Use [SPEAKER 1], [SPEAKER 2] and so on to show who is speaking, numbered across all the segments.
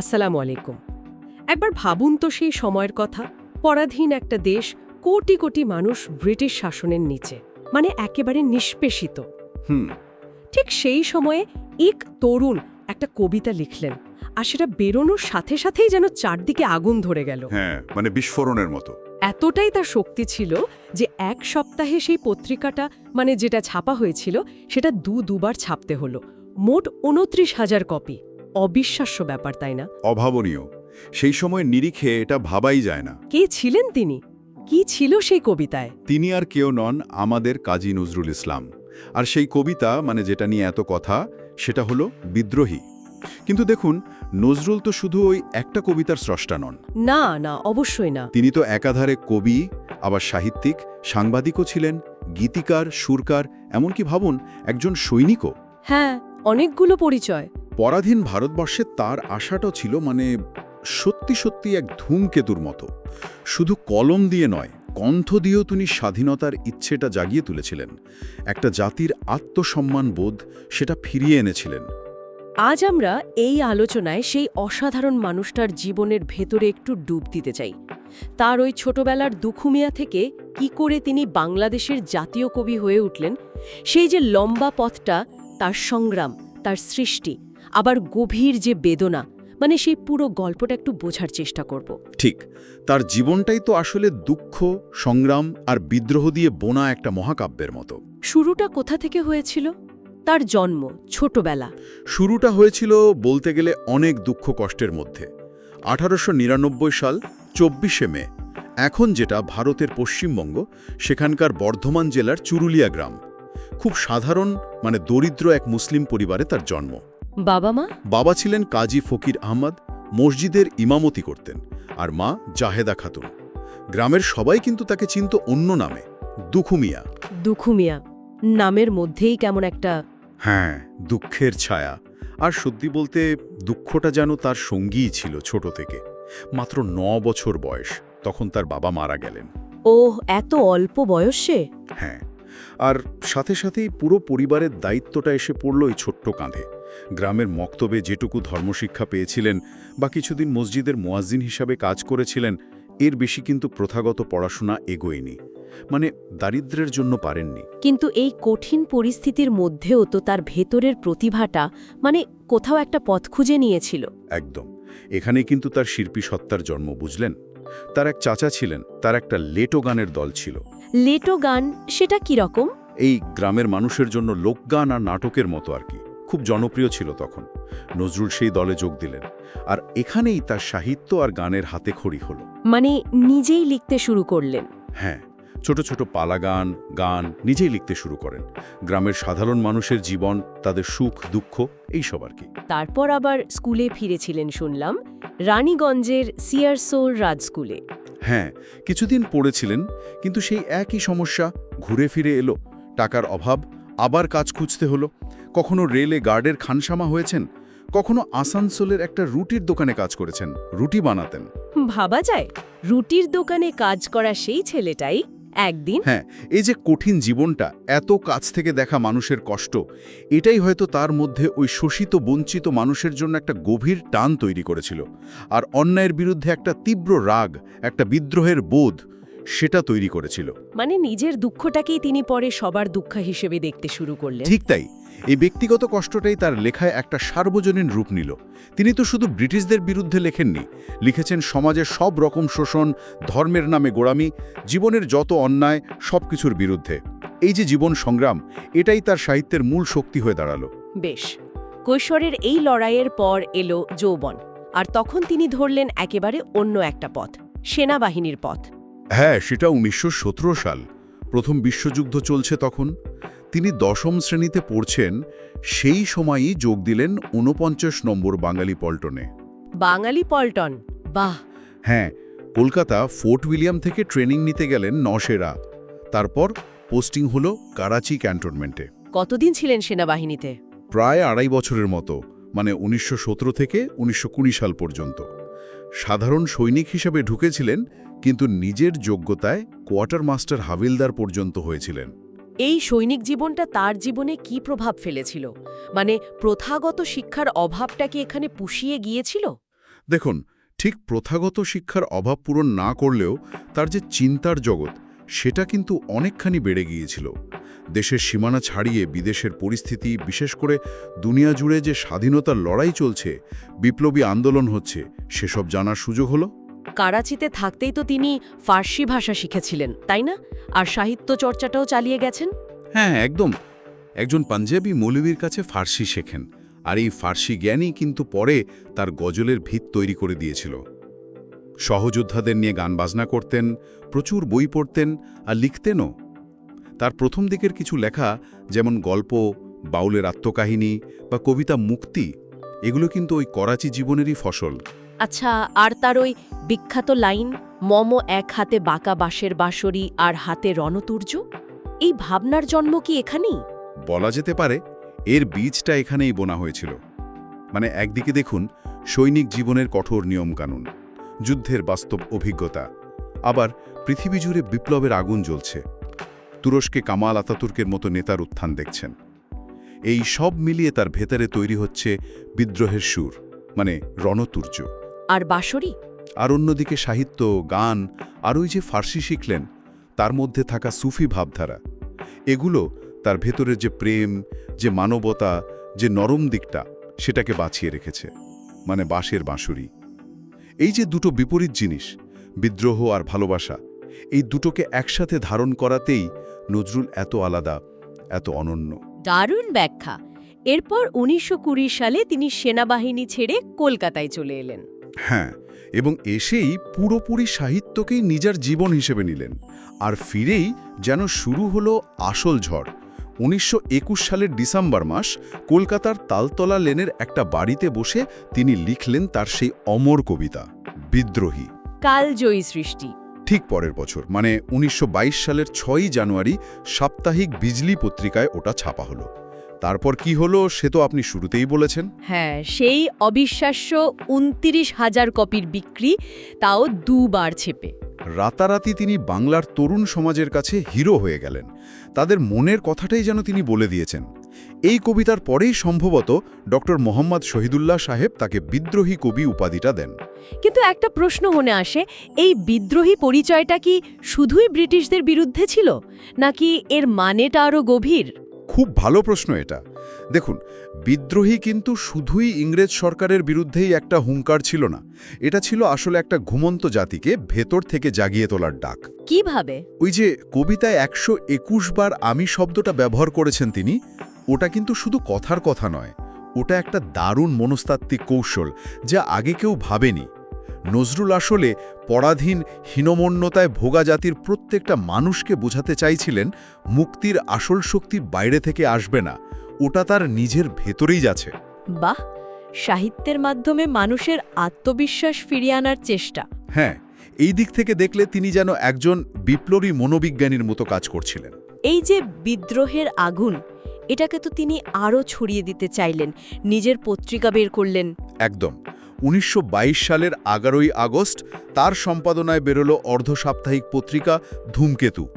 [SPEAKER 1] আসসালামু আলাইকুম। একবার ভাবুন তো সেই সময়ের কথা পরাধীন একটা দেশ কোটি কোটি মানুষ ব্রিটিশ শাসনের নিচে মানে একেবারে নিষ্পেষিত।
[SPEAKER 2] হুম।
[SPEAKER 1] ঠিক সেই সময়ে এক তরুণ একটা কবিতা লিখলেন আর সেটা বেরোনোর সাথে সাথেই যেন চারদিকে আগুন ধরে গেল।
[SPEAKER 2] হ্যাঁ মানে বিস্ফোরণের মতো।
[SPEAKER 1] এতটাই তার শক্তি ছিল যে এক সপ্তাহে সেই পত্রিকাটা মানে যেটা ছাপা হয়েছিল সেটা দু দুবার ছাপতে হলো মোট উনত্রিশ হাজার কপি। অবিশ্বাস্য ব্যাপার তাই না?
[SPEAKER 2] অভাবনীয়। সেই সময় নিরিখে এটা ভাবাই যায় না।
[SPEAKER 1] কে ছিলেন তিনি? কি ছিল সেই কবিতায়?
[SPEAKER 2] তিনি আর কেউ নন আমাদের কাজী নজরুল ইসলাম। আর সেই কবিতা মানে যেটা নিয়ে এত কথা সেটা হলো বিদ্রোহী। কিন্তু দেখুন নজরুল তো শুধু ওই একটা কবিতার স্রষ্টা নন।
[SPEAKER 1] না না অবশ্যই না।
[SPEAKER 2] তিনি তো একাধারে কবি আবার সাহিত্যিক সাংবাদিকও ছিলেন গীতিকার সুরকার এমনকি ভাবুন একজন সৈনিকও।
[SPEAKER 1] হ্যাঁ অনেকগুলো পরিচয়।
[SPEAKER 2] পরাধীন ভারতবর্ষে তার আশাটাও ছিল মানে সত্যি সত্যি এক ধূমকেতুর মতো। শুধু কলম দিয়ে নয়, কণ্ঠ দিয়েও তিনি স্বাধীনতার ইচ্ছেটা জাগিয়ে তুলেছিলেন। একটা জাতির আত্মসম্মান বোধ সেটা ফিরিয়ে এনেছিলেন।
[SPEAKER 1] আজ আমরা এই আলোচনায় সেই অসাধারণ মানুষটার জীবনের ভেতরে একটু ডুব দিতে চাই। তার ওই ছোটবেলার দুখুমিয়া থেকে কি করে তিনি বাংলাদেশের জাতীয় কবি হয়ে উঠলেন, সেই যে লম্বা পথটা, তার সংগ্রাম, তার সৃষ্টি আবার গভীর যে বেদনা মানে সেই পুরো গল্পটা একটু বোঝার চেষ্টা করব।
[SPEAKER 2] ঠিক তার জীবনটাই তো আসলে দুঃখ সংগ্রাম আর বিদ্রোহ দিয়ে বোনা একটা মহাকাব্যের মতো।
[SPEAKER 1] শুরুটা কোথা থেকে হয়েছিল? তার জন্ম ছোটবেলা।
[SPEAKER 2] শুরুটা হয়েছিল বলতে গেলে অনেক দুঃখ কষ্টের মধ্যে। আঠারোশ নিরানব্বই সাল চব্বিশে মে। এখন যেটা ভারতের পশ্চিমবঙ্গ সেখানকার বর্ধমান জেলার চুরুলিয়া গ্রাম। খুব সাধারণ মানে দরিদ্র এক মুসলিম পরিবারে তার জন্ম।
[SPEAKER 1] বাবা মা?
[SPEAKER 2] বাবা ছিলেন কাজী ফকির আহমদ মসজিদের ইমামতি করতেন আর মা জাহেদা খাতুন। গ্রামের সবাই কিন্তু তাকে চিনত অন্য নামে দুখুমিয়া।
[SPEAKER 1] দুখুমিয়া নামের মধ্যেই কেমন একটা
[SPEAKER 2] হ্যাঁ দুঃখের ছায়া। আর সত্যি বলতে দুঃখটা যেন তার সঙ্গীই ছিল ছোট থেকে। মাত্র ন বছর বয়স তখন তার বাবা মারা গেলেন।
[SPEAKER 1] ওহ এত অল্প বয়সে?
[SPEAKER 2] হ্যাঁ আর সাথে সাথেই পুরো পরিবারের দায়িত্বটা এসে পড়ল এই ছোট্ট কাঁধে। গ্রামের মক্তবে যেটুকু ধর্মশিক্ষা পেয়েছিলেন বা কিছুদিন মসজিদের মোয়াজ্জিন হিসাবে কাজ করেছিলেন এর বেশি কিন্তু প্রথাগত পড়াশোনা এগোয়নি। মানে দারিদ্র্যের জন্য পারেননি।
[SPEAKER 1] কিন্তু এই কঠিন পরিস্থিতির মধ্যেও তো তার ভেতরের প্রতিভাটা মানে কোথাও একটা পথ খুঁজে নিয়েছিল।
[SPEAKER 2] একদম। এখানে কিন্তু তার শিল্পী সত্তার জন্ম বুঝলেন? তার এক চাচা ছিলেন তার একটা লেটো গানের দল ছিল।
[SPEAKER 1] লেটো গান সেটা কি রকম?
[SPEAKER 2] এই গ্রামের মানুষের জন্য লোকগান আর নাটকের মতো আর কি। খুব জনপ্রিয় ছিল তখন। নজরুল সেই দলে যোগ দিলেন। আর এখানেই তার সাহিত্য আর গানের হাতে খড়ি হলো।
[SPEAKER 1] মানে নিজেই লিখতে শুরু করলেন।
[SPEAKER 2] হ্যাঁ ছোট ছোট পালা গান গান নিজেই লিখতে শুরু করেন। গ্রামের সাধারণ মানুষের জীবন তাদের সুখ দুঃখ এইসব আর কি।
[SPEAKER 1] তারপর আবার স্কুলে ফিরেছিলেন শুনলাম রানীগঞ্জের সিয়ারসোল রাজ স্কুলে।
[SPEAKER 2] হ্যাঁ কিছুদিন পড়েছিলেন কিন্তু সেই একই সমস্যা ঘুরে ফিরে এলো। টাকার অভাব আবার কাজ খুঁজতে হলো। কখনো রেলে গার্ডের খানসামা হয়েছেন কখনো আসানসোলের একটা রুটির দোকানে কাজ করেছেন রুটি বানাতেন।
[SPEAKER 1] ভাবা যায় রুটির দোকানে কাজ করা সেই ছেলেটাই একদিন
[SPEAKER 2] হ্যাঁ এই যে কঠিন জীবনটা এত কাছ থেকে দেখা মানুষের কষ্ট এটাই হয়তো তার মধ্যে ওই শোষিত বঞ্চিত মানুষের জন্য একটা গভীর টান তৈরি করেছিল। আর অন্যায়ের বিরুদ্ধে একটা তীব্র রাগ একটা বিদ্রোহের বোধ সেটা তৈরি করেছিল।
[SPEAKER 1] মানে নিজের দুঃখটাকেই তিনি পরে সবার দুঃখ হিসেবে দেখতে শুরু করলেন।
[SPEAKER 2] ঠিক তাই। এই ব্যক্তিগত কষ্টটাই তার লেখায় একটা সার্বজনীন রূপ নিল। তিনি তো শুধু ব্রিটিশদের বিরুদ্ধে লেখেননি লিখেছেন সমাজের সব রকম শোষণ ধর্মের নামে গোড়ামি জীবনের যত অন্যায় সব কিছুর বিরুদ্ধে। এই যে জীবন সংগ্রাম এটাই তার সাহিত্যের মূল শক্তি হয়ে দাঁড়াল।
[SPEAKER 1] বেশ কৈশোরের এই লড়াইয়ের পর এলো যৌবন আর তখন তিনি ধরলেন একেবারে অন্য একটা পথ সেনাবাহিনীর পথ।
[SPEAKER 2] হ্যাঁ সেটা উনিশশো সতেরো সাল। প্রথম বিশ্বযুদ্ধ চলছে তখন। তিনি দশম শ্রেণীতে পড়ছেন সেই সময়ই যোগ দিলেন ঊনপঞ্চাশ নম্বর বাঙালি পল্টনে।
[SPEAKER 1] বাঙালি পল্টন? বাহ!
[SPEAKER 2] হ্যাঁ কলকাতা ফোর্ট উইলিয়াম থেকে ট্রেনিং নিতে গেলেন নশেরা তারপর পোস্টিং হলো করাচি ক্যান্টনমেন্টে।
[SPEAKER 1] কতদিন ছিলেন সেনাবাহিনীতে?
[SPEAKER 2] প্রায় আড়াই বছরের মতো মানে উনিশশো সতেরো থেকে উনিশশো কুড়ি সাল পর্যন্ত। সাধারণ সৈনিক হিসেবে ঢুকেছিলেন কিন্তু নিজের যোগ্যতায় কোয়ার্টার মাস্টার হাবিলদার পর্যন্ত হয়েছিলেন।
[SPEAKER 1] এই সৈনিক জীবনটা তার জীবনে কি প্রভাব ফেলেছিল? মানে প্রথাগত শিক্ষার অভাবটা কি এখানে পুষিয়ে গিয়েছিল?
[SPEAKER 2] দেখুন, ঠিক প্রথাগত শিক্ষার অভাব পূরণ না করলেও তার যে চিন্তার জগৎ, সেটা কিন্তু অনেকখানি বেড়ে গিয়েছিল। দেশের সীমানা ছাড়িয়ে বিদেশের পরিস্থিতি, বিশেষ করে দুনিয়া জুড়ে যে স্বাধীনতার লড়াই চলছে, বিপ্লবী আন্দোলন হচ্ছে, সেসব জানার সুযোগ হলো?
[SPEAKER 1] কারাচিতে থাকতেই তো তিনি ফার্সি ভাষা শিখেছিলেন, তাই না? আর সাহিত্য চর্চাটাও চালিয়ে গেছেন?
[SPEAKER 2] হ্যাঁ একদম। একজন পাঞ্জাবি মৌলবীর কাছে ফার্সি শেখেন, আর এই ফার্সি জ্ঞানই কিন্তু পরে তার গজলের ভিত তৈরি করে দিয়েছিল। সহযোদ্ধাদের নিয়ে গান বাজনা করতেন, প্রচুর বই পড়তেন আর লিখতেনও। তার প্রথম দিকের কিছু লেখা, যেমন গল্প, বাউলের আত্মকাহিনী বা কবিতা মুক্তি, এগুলো কিন্তু ওই করাচি জীবনেরই ফসল।
[SPEAKER 1] আচ্ছা আর তার ওই বিখ্যাত লাইন, মম এক হাতে বাঁকা বাঁশের বাঁশরি আর হাতে রণতুর্য এই ভাবনার জন্ম কি এখানেই?
[SPEAKER 2] বলা যেতে পারে এর বীজটা এখানেই বোনা হয়েছিল। মানে একদিকে দেখুন, সৈনিক জীবনের কঠোর নিয়মকানুন, যুদ্ধের বাস্তব অভিজ্ঞতা, আবার পৃথিবী জুড়ে বিপ্লবের আগুন জ্বলছে। তুরস্কে কামাল আতাতুর্কের মতো নেতার উত্থান দেখছেন। এই সব মিলিয়ে তার ভেতরে তৈরি হচ্ছে বিদ্রোহের সুর মানে রণতুর্য।
[SPEAKER 1] আর বাঁশরি?
[SPEAKER 2] আর অন্যদিকে সাহিত্য গান আর ওই যে ফার্সি শিখলেন তার মধ্যে থাকা সুফি ভাবধারা। এগুলো তার ভেতরের যে প্রেম যে মানবতা যে নরম দিকটা সেটাকে বাঁচিয়ে রেখেছে মানে বাঁশের বাঁশুরি। এই যে দুটো বিপরীত জিনিস বিদ্রোহ আর ভালোবাসা এই দুটোকে একসাথে ধারণ করাতেই নজরুল এত আলাদা এত অনন্য।
[SPEAKER 1] দারুণ ব্যাখ্যা। এরপর উনিশশো কুড়ি সালে তিনি সেনাবাহিনী ছেড়ে কলকাতায় চলে এলেন।
[SPEAKER 2] হ্যাঁ এবং এসেই পুরোপুরি সাহিত্যকেই নিজের জীবন হিসেবে নিলেন আর ফিরেই যেন শুরু হলো আসল ঝড়। উনিশশো একুশ সালের ডিসেম্বর মাস কলকাতার তালতলা লেনের একটা বাড়িতে বসে তিনি লিখলেন তার সেই অমর কবিতা বিদ্রোহী।
[SPEAKER 1] কালজয়ী সৃষ্টি।
[SPEAKER 2] ঠিক পরের বছর মানে উনিশশো বাইশ সালের ছয়ই জানুয়ারি সাপ্তাহিক বিজলি পত্রিকায় ওটা ছাপা হলো। তারপর কি হলো সে তো আপনি শুরুতেই বলেছেন।
[SPEAKER 1] হ্যাঁ সেই অবিশ্বাস্য উনত্রিশ হাজার কপির বিক্রি তাও দুবার ছেপে।
[SPEAKER 2] রাতারাতি তিনি বাংলার তরুণ সমাজের কাছে হিরো হয়ে গেলেন। তাদের মনের কথাটাই যেন তিনি বলে দিয়েছেন। এই কবিতার পরেই সম্ভবত ডক্টর মোহাম্মদ শহীদুল্লাহ সাহেব তাকে বিদ্রোহী কবি উপাধিটা দেন।
[SPEAKER 1] কিন্তু একটা প্রশ্ন মনে আসে এই বিদ্রোহী পরিচয়টা কি শুধুই ব্রিটিশদের বিরুদ্ধে ছিল? নাকি এর মানেটা আরও গভীর?
[SPEAKER 2] খুব ভালো প্রশ্ন এটা। দেখুন বিদ্রোহী কিন্তু শুধুই ইংরেজ সরকারের বিরুদ্ধেই একটা হুঙ্কার ছিল না। এটা ছিল আসলে একটা ঘুমন্ত জাতিকে ভেতর থেকে জাগিয়ে তোলার ডাক।
[SPEAKER 1] কীভাবে?
[SPEAKER 2] ওই যে কবিতায় একশো একুশ বার আমি শব্দটা ব্যবহার করেছেন তিনি ওটা কিন্তু শুধু কথার কথা নয় ওটা একটা দারুণ মনস্তাত্ত্বিক কৌশল যা আগে কেউ ভাবেনি। নজরুল আসলে পরাধীন হীনমন্যতায় ভোগা জাতির প্রত্যেকটা মানুষকে বোঝাতে চাইছিলেন মুক্তির আসল শক্তি বাইরে থেকে আসবে না ওটা তার নিজের ভেতরেই যাচ্ছে।
[SPEAKER 1] বাহ! সাহিত্যের মাধ্যমে মানুষের আত্মবিশ্বাস ফিরিয়ে আনার চেষ্টা।
[SPEAKER 2] হ্যাঁ এই দিক থেকে দেখলে তিনি যেন একজন বিপ্লবী মনোবিজ্ঞানীর মতো কাজ করছিলেন।
[SPEAKER 1] এই যে বিদ্রোহের আগুন এটাকে তো তিনি আরও ছড়িয়ে দিতে চাইলেন নিজের পত্রিকা বের করলেন।
[SPEAKER 2] একদম। উনিশশো বাইশ সালের এগারোই আগস্ট তার সম্পাদনায় বেরোলো অর্ধ সাপ্তাহিক পত্রিকা ধূমকেতু।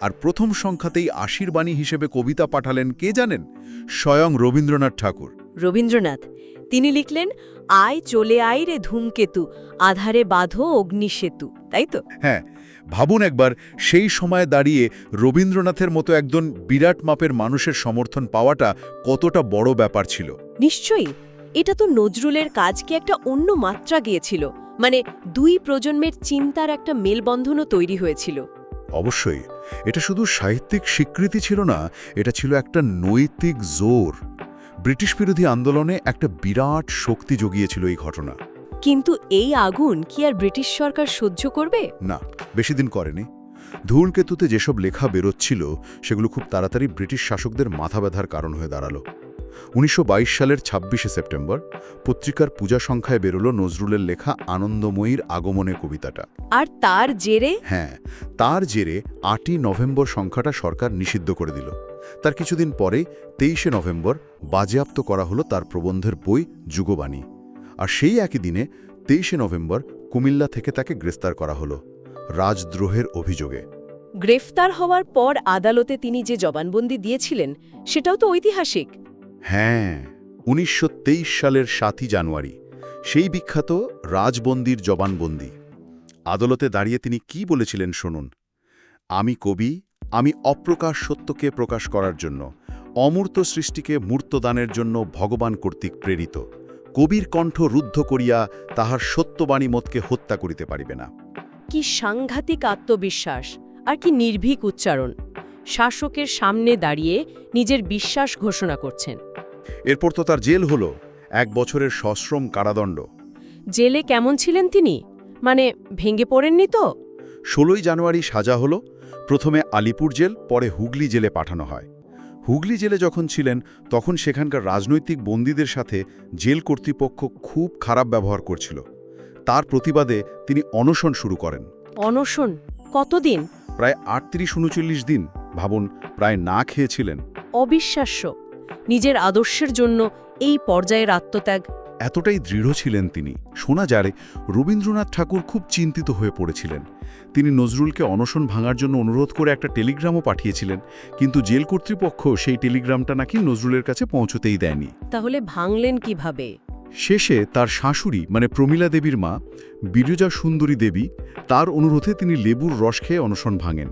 [SPEAKER 2] আর প্রথম সংখ্যাতেই আশীর্বাণী হিসেবে কবিতা পাঠালেন কে জানেন? স্বয়ং রবীন্দ্রনাথ ঠাকুর।
[SPEAKER 1] রবীন্দ্রনাথ। তিনি লিখলেন আয় চলে আয় রে ধূমকেতু আধারে বাঁধো অগ্নিসেতু। তাই তো?
[SPEAKER 2] হ্যাঁ ভাবুন একবার সেই সময় দাঁড়িয়ে রবীন্দ্রনাথের মতো একজন বিরাট মাপের মানুষের সমর্থন পাওয়াটা কতটা বড় ব্যাপার ছিল।
[SPEAKER 1] নিশ্চয়ই। এটা তো নজরুলের কাজকে একটা অন্য মাত্রা গিয়েছিল মানে দুই প্রজন্মের চিন্তার একটা মেলবন্ধনও তৈরি হয়েছিল।
[SPEAKER 2] অবশ্যই এটা শুধু সাহিত্যিক স্বীকৃতি ছিল না এটা ছিল একটা নৈতিক জোর। ব্রিটিশ বিরোধী আন্দোলনে একটা বিরাট শক্তি জগিয়েছিল এই ঘটনা।
[SPEAKER 1] কিন্তু এই আগুন কি আর ব্রিটিশ সরকার সহ্য করবে?
[SPEAKER 2] না বেশি দিন করেনি। ধূলকেতুতে যেসব লেখা বেরোচ্ছিল সেগুলো খুব তাড়াতাড়ি ব্রিটিশ শাসকদের মাথা ব্যথার কারণ হয়ে দাঁড়াল। উনিশশো বাইশ সালের ছাব্বিশে সেপ্টেম্বর পত্রিকার পূজা সংখ্যায় বেরোলো নজরুলের লেখা আনন্দময়ীর আগমনে কবিতাটা।
[SPEAKER 1] আর তার জেরে?
[SPEAKER 2] হ্যাঁ তার জেরে আটই নভেম্বর সংখ্যাটা সরকার নিষিদ্ধ করে দিল। তার কিছুদিন পরে তেইশে নভেম্বর বাজেয়াপ্ত করা হলো তার প্রবন্ধের বই যুগবাণী। আর সেই একই দিনে তেইশে নভেম্বর কুমিল্লা থেকে তাকে গ্রেফতার করা হলো রাজদ্রোহের অভিযোগে।
[SPEAKER 1] গ্রেফতার হওয়ার পর আদালতে তিনি যে জবানবন্দি দিয়েছিলেন সেটাও তো ঐতিহাসিক।
[SPEAKER 2] হ্যাঁ উনিশশো তেইশ সালের সাতই জানুয়ারি, সেই বিখ্যাত রাজবন্দির জবানবন্দি। আদালতে দাঁড়িয়ে তিনি কি বলেছিলেন শুনুন। আমি কবি, আমি অপ্রকাশ সত্যকে প্রকাশ করার জন্য, অমূর্ত সৃষ্টিকে মূর্তদানের জন্য ভগবান কর্তৃক প্রেরিত। কবির কণ্ঠ রুদ্ধ করিয়া তাহার সত্যবাণী মতকে হত্যা করিতে পারিবে না।
[SPEAKER 1] কি সাংঘাতিক আত্মবিশ্বাস, আর কি নির্ভীক উচ্চারণ। শাসকের সামনে দাঁড়িয়ে নিজের বিশ্বাস ঘোষণা করছেন।
[SPEAKER 2] এরপর তো তার জেল হল। এক বছরের সশ্রম কারাদণ্ড।
[SPEAKER 1] জেলে কেমন ছিলেন তিনি? মানে ভেঙে পড়েননি তো?
[SPEAKER 2] ষোলোই জানুয়ারি সাজা হল প্রথমে আলিপুর জেল পরে হুগলি জেলে পাঠানো হয়। হুগলি জেলে যখন ছিলেন তখন সেখানকার রাজনৈতিক বন্দীদের সাথে জেল কর্তৃপক্ষ খুব খারাপ ব্যবহার করছিল। তার প্রতিবাদে তিনি অনশন শুরু করেন।
[SPEAKER 1] অনশন? কতদিন?
[SPEAKER 2] প্রায় আটত্রিশ উনচল্লিশ দিন ভাবুন প্রায় না খেয়েছিলেন।
[SPEAKER 1] অবিশ্বাস্য। নিজের আদর্শের জন্য এই পর্যায়ের আত্মত্যাগ।
[SPEAKER 2] এতটাই দৃঢ় ছিলেন তিনি। শোনা যারে রবীন্দ্রনাথ ঠাকুর খুব চিন্তিত হয়ে পড়েছিলেন। তিনি নজরুলকে অনশন ভাঙার জন্য অনুরোধ করে একটা টেলিগ্রামও পাঠিয়েছিলেন কিন্তু জেল কর্তৃপক্ষ সেই টেলিগ্রামটা নাকি নজরুলের কাছে পৌঁছতেই দেয়নি।
[SPEAKER 1] তাহলে ভাঙলেন কীভাবে?
[SPEAKER 2] শেষে তার শাশুড়ি মানে প্রমীলা দেবীর মা বিরজা সুন্দরী দেবী তার অনুরোধে তিনি লেবুর রস খেয়ে অনশন ভাঙেন।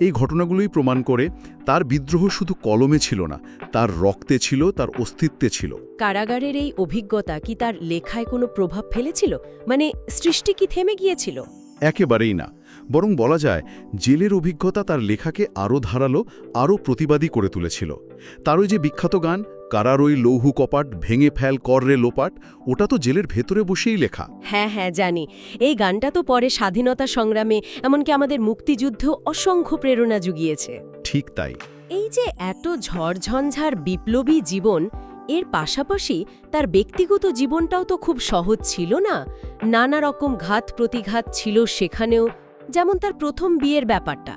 [SPEAKER 2] এই ঘটনাগুলোই প্রমাণ করে তার বিদ্রোহ শুধু কলমে ছিল না তার রক্তে ছিল তার অস্তিত্বে ছিল।
[SPEAKER 1] কারাগারের এই অভিজ্ঞতা কি তার লেখায় কোনো প্রভাব ফেলেছিল? মানে সৃষ্টি কি থেমে গিয়েছিল?
[SPEAKER 2] একেবারেই না। বরং বলা যায় জেলের অভিজ্ঞতা তার লেখাকে আরও ধারালো আরও প্রতিবাদী করে তুলেছিল। তার ওই যে বিখ্যাত গান কারারই লৌহু কপাট ভেঙে ফেল কররে লোপাট ওটা তো জেলের ভেতরে বসেই লেখা।
[SPEAKER 1] হ্যাঁ হ্যাঁ জানি। এই গানটা তো পরে স্বাধীনতা সংগ্রামে এমনকি আমাদের মুক্তিযুদ্ধ অসংখ্য প্রেরণা জুগিয়েছে।
[SPEAKER 2] ঠিক তাই।
[SPEAKER 1] এই যে এত ঝড়ঝঞ্ঝার বিপ্লবী জীবন এর পাশাপাশি তার ব্যক্তিগত জীবনটাও তো খুব সহজ ছিল না? নানা রকম ঘাত প্রতিঘাত ছিল সেখানেও যেমন তার প্রথম বিয়ের ব্যাপারটা।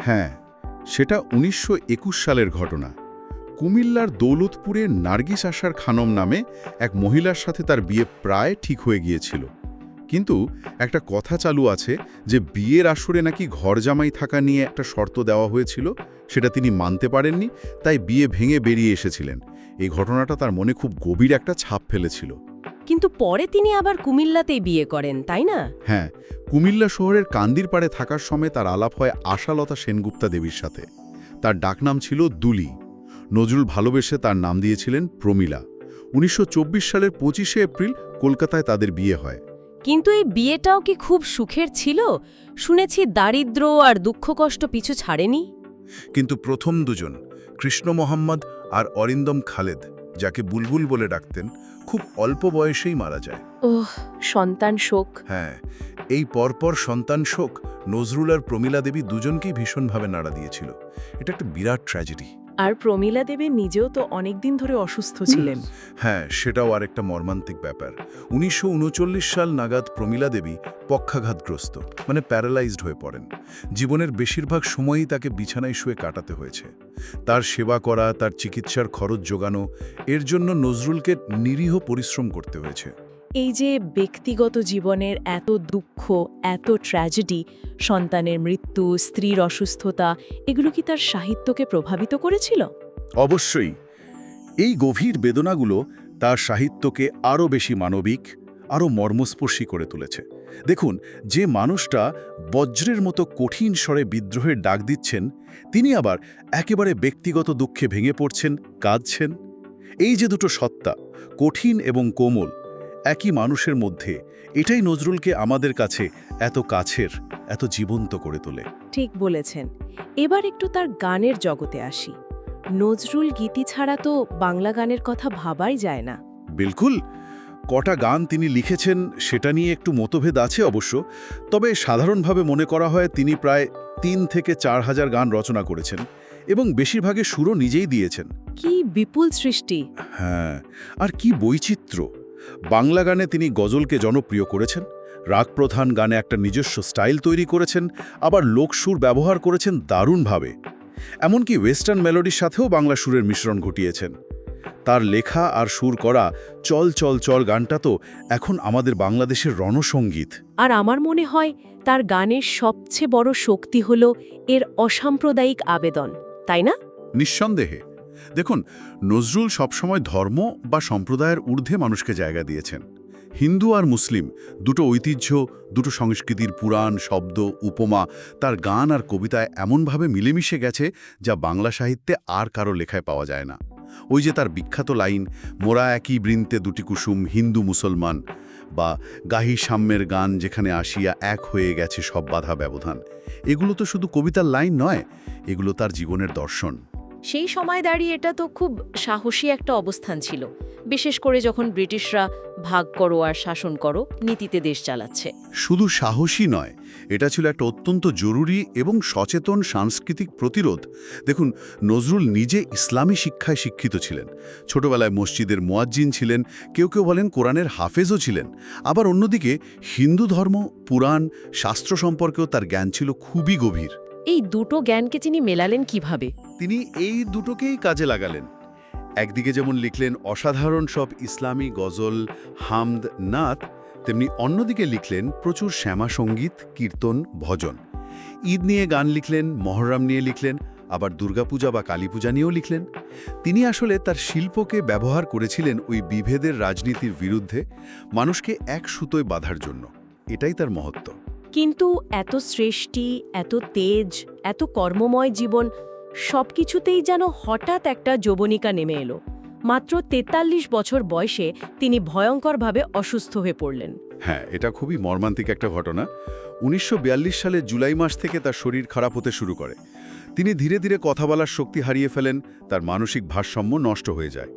[SPEAKER 2] হ্যাঁ সেটা উনিশশো একুশ সালের ঘটনা। কুমিল্লার দৌলতপুরে নার্গিস আশার খানম নামে এক মহিলার সাথে তার বিয়ে প্রায় ঠিক হয়ে গিয়েছিল। কিন্তু একটা কথা চালু আছে যে বিয়ের আসরে নাকি ঘর জামাই থাকা নিয়ে একটা শর্ত দেওয়া হয়েছিল সেটা তিনি মানতে পারেননি তাই বিয়ে ভেঙে বেরিয়ে এসেছিলেন। এই ঘটনাটা তার মনে খুব গভীর একটা ছাপ ফেলেছিল।
[SPEAKER 1] কিন্তু পরে তিনি আবার কুমিল্লাতেই বিয়ে করেন তাই না?
[SPEAKER 2] হ্যাঁ কুমিল্লা শহরের কান্দির পাড়ে থাকার সময় তার আলাপ হয় আশালতা সেনগুপ্তা দেবীর সাথে। তার ডাকনাম ছিল দুলি। নজরুল ভালোবেসে তার নাম দিয়েছিলেন প্রমীলা। উনিশশো চব্বিশ সালের পঁচিশে এপ্রিল কলকাতায় তাদের বিয়ে হয়।
[SPEAKER 1] কিন্তু এই বিয়েটাও কি খুব সুখের ছিল? শুনেছি দারিদ্র আর দুঃখ কষ্ট পিছু ছাড়েনি।
[SPEAKER 3] কিন্তু প্রথম দুজন কৃষ্ণ মোহাম্মদ আর অরিন্দম খালেদ যাকে বুলবুল বলে ডাকতেন খুব অল্প বয়সেই মারা যায়।
[SPEAKER 1] ওহ সন্তান শোক।
[SPEAKER 3] হ্যাঁ এই পরপর সন্তান শোক নজরুল আর প্রমীলা দেবী দুজনকেই ভীষণভাবে নাড়া দিয়েছিল। এটা একটা বিরাট ট্র্যাজেডি
[SPEAKER 4] আর প্রমীলা দেবী নিজেও তো অনেকদিন ধরে অসুস্থ ছিলেন।
[SPEAKER 3] হ্যাঁ সেটাও আরেকটা মর্মান্তিক ব্যাপার। উনিশশো উনচল্লিশ সাল নাগাদ প্রমীলা দেবী পক্ষাঘাতগ্রস্ত মানে প্যারালাইজড হয়ে পড়েন। জীবনের বেশিরভাগ সময়ই তাকে বিছানায় শুয়ে কাটাতে হয়েছে। তার সেবা করা, তার চিকিৎসার খরচ যোগানো এর জন্য নজরুলকে নিরীহ পরিশ্রম করতে হয়েছে।
[SPEAKER 4] এই যে ব্যক্তিগত জীবনের এত দুঃখ, এত ট্র্যাজেডি সন্তানের মৃত্যু, স্ত্রীর অসুস্থতা, এগুলো কি তার সাহিত্যকে প্রভাবিত করেছিল?
[SPEAKER 3] অবশ্যই। এই গভীর বেদনাগুলো তার সাহিত্যকে আরও বেশি মানবিক, আরও মর্মস্পর্শী করে তুলেছে। দেখুন, যে মানুষটা বজ্রের মতো কঠিন স্বরে বিদ্রোহের ডাক দিচ্ছেন, তিনি আবার একেবারে ব্যক্তিগত দুঃখে ভেঙে পড়ছেন, কাঁদছেন। এই যে দুটো সত্তা, কঠিন এবং কোমল একই মানুষের মধ্যে এটাই নজরুলকে আমাদের কাছে এত কাছের এত জীবন্ত করে তোলে।
[SPEAKER 4] ঠিক বলেছেন। এবার একটু তার গানের জগতে আসি। নজরুল গীতি ছাড়া তো বাংলা গানের কথা ভাবাই যায় না।
[SPEAKER 3] বিলকুল। কটা গান তিনি লিখেছেন সেটা নিয়ে একটু মতভেদ আছে অবশ্য তবে সাধারণভাবে মনে করা হয় তিনি প্রায় তিন থেকে চার হাজার গান রচনা করেছেন এবং বেশিরভাগে সুরও নিজেই দিয়েছেন।
[SPEAKER 4] কি বিপুল সৃষ্টি।
[SPEAKER 3] হ্যাঁ আর কি বৈচিত্র্য। বাংলা গানে তিনি গজলকে জনপ্রিয় করেছেন। রাগপ্রধান গানে একটা নিজস্ব স্টাইল তৈরি করেছেন আবার লোকসুর ব্যবহার করেছেন দারুণভাবে। এমনকি ওয়েস্টার্ন মেলোডির সাথেও বাংলা সুরের মিশ্রণ ঘটিয়েছেন। তার লেখা আর সুর করা চল চল চল গানটা তো এখন আমাদের বাংলাদেশের রণসঙ্গীত।
[SPEAKER 4] আর আমার মনে হয় তার গানের সবচেয়ে বড় শক্তি হল এর অসাম্প্রদায়িক আবেদন তাই না?
[SPEAKER 2] নিঃসন্দেহে। দেখুন, নজরুল সবসময় ধর্ম বা সম্প্রদায়ের ঊর্ধ্বে মানুষকে জায়গা দিয়েছেন। হিন্দু আর মুসলিম দুটো ঐতিহ্য, দুটো সংস্কৃতির পুরাণ, শব্দ, উপমা, তার গান আর কবিতায় এমনভাবে মিলেমিশে গেছে যা বাংলা সাহিত্যে আর কারও লেখায় পাওয়া যায় না। ওই যে তার বিখ্যাত লাইন, মোরা একই বৃন্তে দুটি কুসুম, হিন্দু মুসলমান বা গাহি সাম্যের গান যেখানে আসিয়া এক হয়ে গেছে সব বাধা ব্যবধান এগুলো তো শুধু কবিতার লাইন নয়, এগুলো তার জীবনের দর্শন।
[SPEAKER 1] সেই সময় দাঁড়িয়ে এটা তো খুব সাহসী একটা অবস্থান ছিল। বিশেষ করে যখন ব্রিটিশরা ভাগ করো আর শাসন করো নীতিতে দেশ চালাচ্ছে।
[SPEAKER 2] শুধু সাহসী নয় এটা ছিল একটা অত্যন্ত জরুরি এবং সচেতন সাংস্কৃতিক প্রতিরোধ। দেখুন নজরুল নিজে ইসলামী শিক্ষায় শিক্ষিত ছিলেন। ছোটবেলায় মসজিদের মোয়াজ্জিন ছিলেন কেউ কেউ বলেন কোরআনের হাফেজও ছিলেন। আবার অন্যদিকে হিন্দু ধর্ম পুরাণ শাস্ত্র সম্পর্কেও তার জ্ঞান ছিল খুবই গভীর।
[SPEAKER 1] এই দুটো জ্ঞানকে তিনি মেলালেন কীভাবে?
[SPEAKER 2] তিনি এই দুটোকেই কাজে লাগালেন। একদিকে যেমন লিখলেন, অসাধারণ সব ইসলামী গজল, হামদ নাথ তেমনি অন্যদিকে লিখলেন, প্রচুর শ্যামা সংগীত, কীর্তন, ভজন ঈদ নিয়ে গান লিখলেন, মহরম নিয়ে লিখলেন, আবার দুর্গাপূজা বা কালীপূজা নিয়েও লিখলেন। তিনি আসলে তার শিল্পকে ব্যবহার করেছিলেন ওই বিভেদের রাজনীতির বিরুদ্ধে, মানুষকে এক সুতোয় বাঁধার জন্য। এটাই তার মহত্ব।
[SPEAKER 1] কিন্তু এত সৃষ্টি, এত তেজ, এত কর্মময় জীবন সবকিছুতেই যেন হঠাৎ একটা যৌবনিকা নেমে এলো। মাত্র তেতাল্লিশ বছর বয়সে তিনি ভয়ঙ্করভাবে অসুস্থ হয়ে পড়লেন।
[SPEAKER 2] হ্যাঁ এটা খুবই মর্মান্তিক একটা ঘটনা। উনিশশো বিয়াল্লিশ সালে জুলাই মাস থেকে তার শরীর খারাপ হতে শুরু করে। তিনি ধীরে ধীরে কথা বলার শক্তি হারিয়ে ফেলেন তার মানসিক ভারসাম্য নষ্ট হয়ে যায়।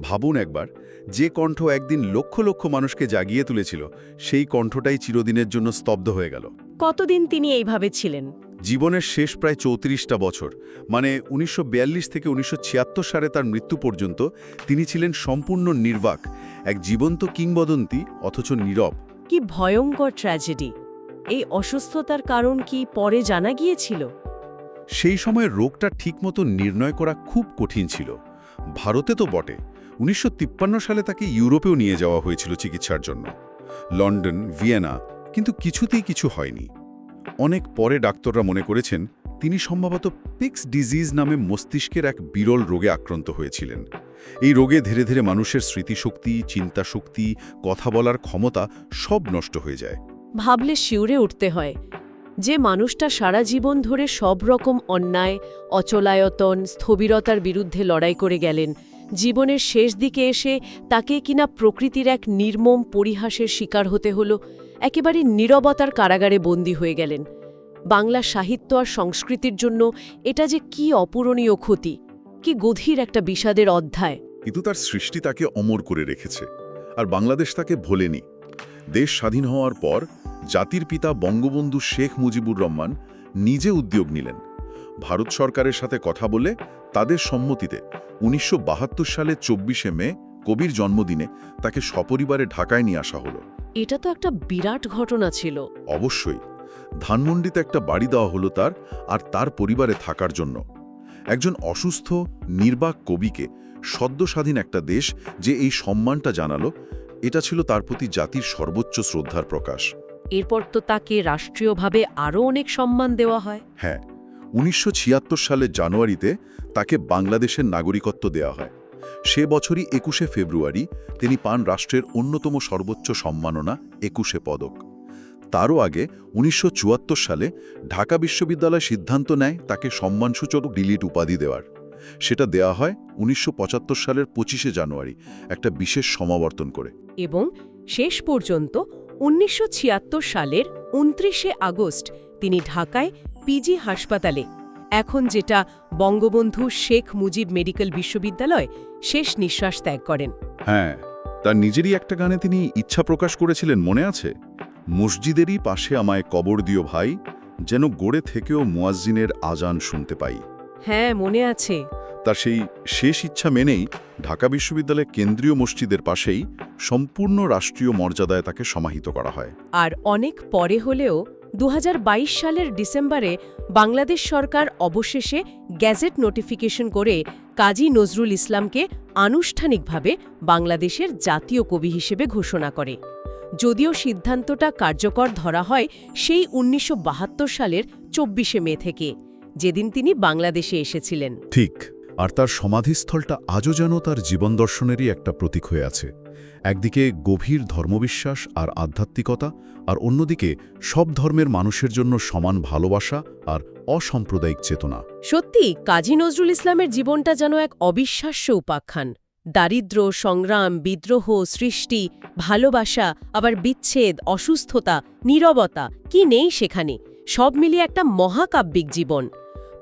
[SPEAKER 2] ভাবুন একবার যে কণ্ঠ একদিন লক্ষ লক্ষ মানুষকে জাগিয়ে তুলেছিল সেই কণ্ঠটাই চিরদিনের জন্য স্তব্ধ হয়ে গেল।
[SPEAKER 1] কতদিন তিনি এইভাবে ছিলেন?
[SPEAKER 2] জীবনের শেষ প্রায় চৌত্রিশটা বছর মানে উনিশশো বিয়াল্লিশ থেকে উনিশশো ছিয়াত্তর সালে তার মৃত্যু পর্যন্ত তিনি ছিলেন সম্পূর্ণ নির্বাক এক জীবন্ত কিংবদন্তি অথচ নীরব।
[SPEAKER 1] কি ভয়ঙ্কর ট্র্যাজেডি। এই অসুস্থতার কারণ কি পরে জানা গিয়েছিল?
[SPEAKER 2] সেই সময় রোগটা ঠিকমতো নির্ণয় করা খুব কঠিন ছিল। ভারতে তো বটে। উনিশশো তিপ্পান্ন সালে তাকে ইউরোপেও নিয়ে যাওয়া হয়েছিল চিকিৎসার জন্য। লন্ডন ভিয়েনা কিন্তু কিছুতেই কিছু হয়নি। অনেক পরে ডাক্তাররা মনে করেছেন, তিনি সম্ভবত পিক্স ডিজিজ নামে মস্তিষ্কের এক বিরল রোগে আক্রান্ত হয়েছিলেন। এই রোগে ধীরে ধীরে মানুষের স্মৃতিশক্তি, চিন্তাশক্তি, কথা বলার ক্ষমতা সব নষ্ট হয়ে যায়।
[SPEAKER 1] ভাবলে শিউরে উঠতে হয়। যে মানুষটা সারা জীবন ধরে সব রকম অন্যায়, অচলায়তন, স্থবিরতার বিরুদ্ধে লড়াই করে গেলেন, জীবনের শেষ দিকে এসে তাকে কিনা প্রকৃতির এক নির্মম পরিহাসের শিকার হতে হলো একেবারে নীরবতার কারাগারে বন্দী হয়ে গেলেন। বাংলা সাহিত্য আর সংস্কৃতির জন্য এটা যে কি অপূরণীয় ক্ষতি, কি গভীর একটা বিষাদের অধ্যায়।
[SPEAKER 2] কিন্তু তার সৃষ্টি তাকে অমর করে রেখেছে, আর বাংলাদেশ তাকে ভোলেনি। দেশ স্বাধীন হওয়ার পর জাতির পিতা বঙ্গবন্ধু শেখ মুজিবুর রহমান নিজে উদ্যোগ নিলেন। ভারত সরকারের সাথে কথা বলে তাদের সম্মতিতে উনিশশো সালে চব্বিশে মে কবির জন্মদিনে তাকে সপরিবারে ঢাকায় নিয়ে আসা হলো।
[SPEAKER 1] এটা তো একটা বিরাট ঘটনা ছিল।
[SPEAKER 2] অবশ্যই। ধানমন্ডিতে একটা বাড়ি দেওয়া হলো তার আর তার পরিবারে থাকার জন্য। একজন অসুস্থ নির্বাক কবিকে সদ্য স্বাধীন একটা দেশ যে এই সম্মানটা জানালো এটা ছিল তার প্রতি জাতির সর্বোচ্চ শ্রদ্ধার প্রকাশ।
[SPEAKER 1] এরপর তো তাকে রাষ্ট্রীয়ভাবে আরও অনেক সম্মান দেওয়া হয়।
[SPEAKER 2] হ্যাঁ উনিশশো ছিয়াত্তর সালের জানুয়ারিতে তাকে বাংলাদেশের নাগরিকত্ব দেওয়া হয়। সে বছরই একুশে ফেব্রুয়ারি তিনি পান রাষ্ট্রের অন্যতম সর্বোচ্চ সম্মাননা একুশে পদক। তারও আগে উনিশশো চুয়াত্তর সালে ঢাকা বিশ্ববিদ্যালয় সিদ্ধান্ত নেয় তাকে সম্মানসূচক ডিলিট উপাধি দেওয়ার। সেটা দেয়া হয় উনিশশো পঁচাত্তর সালের পঁচিশে জানুয়ারি, একটা বিশেষ সমাবর্তন করে।
[SPEAKER 1] এবং শেষ পর্যন্ত উনিশশো ছিয়াত্তর সালের উনত্রিশে আগস্ট তিনি ঢাকায় পিজি হাসপাতালে। এখন যেটা বঙ্গবন্ধু শেখ মুজিব মেডিকেল বিশ্ববিদ্যালয় শেষ নিঃশ্বাস ত্যাগ করেন।
[SPEAKER 2] হ্যাঁ তার নিজেরই একটা গানে তিনি ইচ্ছা প্রকাশ করেছিলেন মনে আছে? মসজিদেরই পাশে আমায় কবর দিও ভাই যেন গড়ে থেকেও মুয়াজ্জিনের আজান শুনতে পাই।
[SPEAKER 1] হ্যাঁ মনে আছে।
[SPEAKER 2] তার সেই শেষ ইচ্ছা মেনেই ঢাকা বিশ্ববিদ্যালয়ের কেন্দ্রীয় মসজিদের পাশেই সম্পূর্ণ রাষ্ট্রীয় মর্যাদায় তাকে সমাহিত করা হয়।
[SPEAKER 1] আর অনেক পরে হলেও দু হাজার বাইশ সালের ডিসেম্বরে বাংলাদেশ সরকার অবশেষে গ্যাজেট নোটিফিকেশন করে কাজী নজরুল ইসলামকে আনুষ্ঠানিকভাবে বাংলাদেশের জাতীয় কবি হিসেবে ঘোষণা করে। যদিও সিদ্ধান্তটা কার্যকর ধরা হয় সেই উনিশশো বাহাত্তর সালের চব্বিশে মে থেকে, যেদিন তিনি বাংলাদেশে এসেছিলেন।
[SPEAKER 2] ঠিক, আর তার সমাধিস্থলটা আজও যেন তার জীবন দর্শনেরই একটা প্রতীক হয়ে আছে। একদিকে গভীর ধর্মবিশ্বাস আর আধ্যাত্মিকতা, আর অন্যদিকে সব ধর্মের মানুষের জন্য সমান ভালোবাসা আর অসাম্প্রদায়িক চেতনা।
[SPEAKER 1] সত্যি, কাজী নজরুল ইসলামের জীবনটা যেন এক অবিশ্বাস্য উপাখ্যান। দারিদ্র্য, সংগ্রাম, বিদ্রোহ, সৃষ্টি, ভালোবাসা, আবার বিচ্ছেদ, অসুস্থতা, নীরবতা, কি নেই সেখানে? সব মিলিয়ে একটা মহাকাব্যিক জীবন।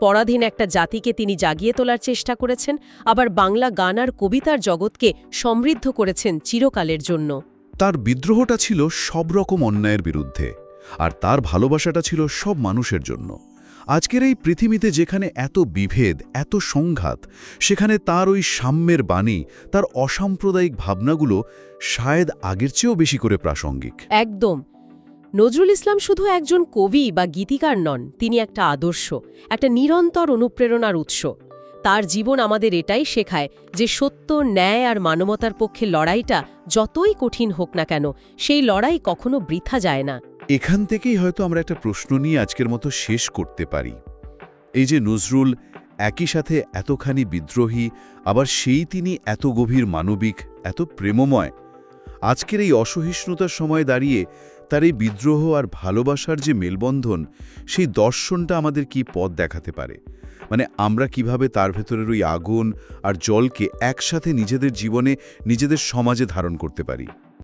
[SPEAKER 1] পরাধীন একটা জাতিকে তিনি জাগিয়ে তোলার চেষ্টা করেছেন আবার বাংলা গান আর কবিতার জগৎকে সমৃদ্ধ করেছেন চিরকালের জন্য।
[SPEAKER 2] তার বিদ্রোহটা ছিল সব রকম অন্যায়ের বিরুদ্ধে আর তার ভালোবাসাটা ছিল সব মানুষের জন্য। আজকের এই পৃথিবীতে যেখানে এত বিভেদ এত সংঘাত সেখানে তার ওই সাম্যের বাণী তার অসাম্প্রদায়িক ভাবনাগুলো শায়দ আগের চেয়েও বেশি করে প্রাসঙ্গিক।
[SPEAKER 1] একদম। নজরুল ইসলাম শুধু একজন কবি বা গীতিকার নন, তিনি একটা আদর্শ, একটা নিরন্তর অনুপ্রেরণার উৎস। তার জীবন আমাদের এটাই শেখায় যে সত্য, ন্যায় আর মানবতার পক্ষে লড়াইটা যতই কঠিন হোক না কেন, সেই লড়াই কখনো বৃথা যায় না।
[SPEAKER 2] এখান থেকেই হয়তো আমরা একটা প্রশ্ন নিয়ে আজকের মতো শেষ করতে পারি। এই যে নজরুল একই সাথে এতখানি বিদ্রোহী, আবার সেই তিনি এত গভীর মানবিক, এত প্রেমময়, আজকের এই অসহিষ্ণুতার সময় দাঁড়িয়ে তার এই বিদ্রোহ আর ভালোবাসার যে মেলবন্ধন, সেই দর্শনটা আমাদের কি পথ দেখাতে পারে? মানে আমরা কীভাবে তার ভেতরের ওই আগুন আর জলকে একসাথে নিজেদের জীবনে, নিজেদের সমাজে ধারণ করতে পারি?